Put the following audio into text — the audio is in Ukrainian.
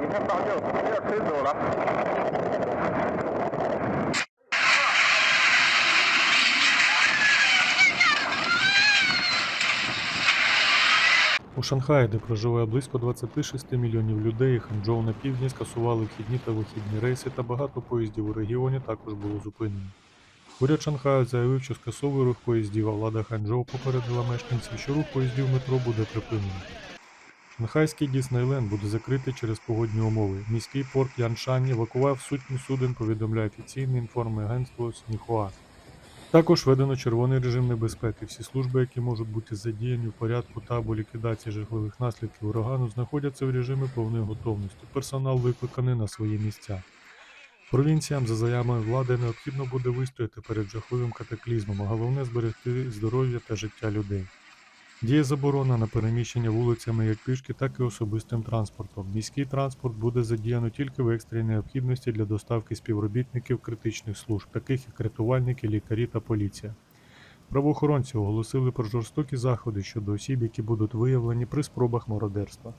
你看大舅，他要吹走了。 У Шанхаї, де проживає близько 26 мільйонів людей, Ханчжоу на півдні скасували вхідні та вихідні рейси та багато поїздів у регіоні також було зупинено. Уряд Шанхаю заявив, що скасовує рух поїздів, а влада Ханчжоу попередила мешканців, що рух поїздів метро буде припинений. Шанхайський Діснейленд буде закритий через погодні умови. Міський порт Яншань евакував сотні суден, повідомляє офіційне інформагентство Сніхуа. Також введено червоний режим небезпеки. Всі служби, які можуть бути задіяні в порядку та або ліквідації жахливих наслідків урагану, знаходяться в режимі повної готовності. Персонал викликаний на свої місця. Провінціям, за заявами влади, необхідно буде вистояти перед жахливим катаклізмом, а головне зберегти здоров'я та життя людей. Діє заборона на переміщення вулицями як пішки, так і особистим транспортом. Міський транспорт буде задіяно тільки в екстреній необхідності для доставки співробітників критичних служб, таких як рятувальники, лікарі та поліція. Правоохоронці оголосили про жорстокі заходи щодо осіб, які будуть виявлені при спробах мародерства.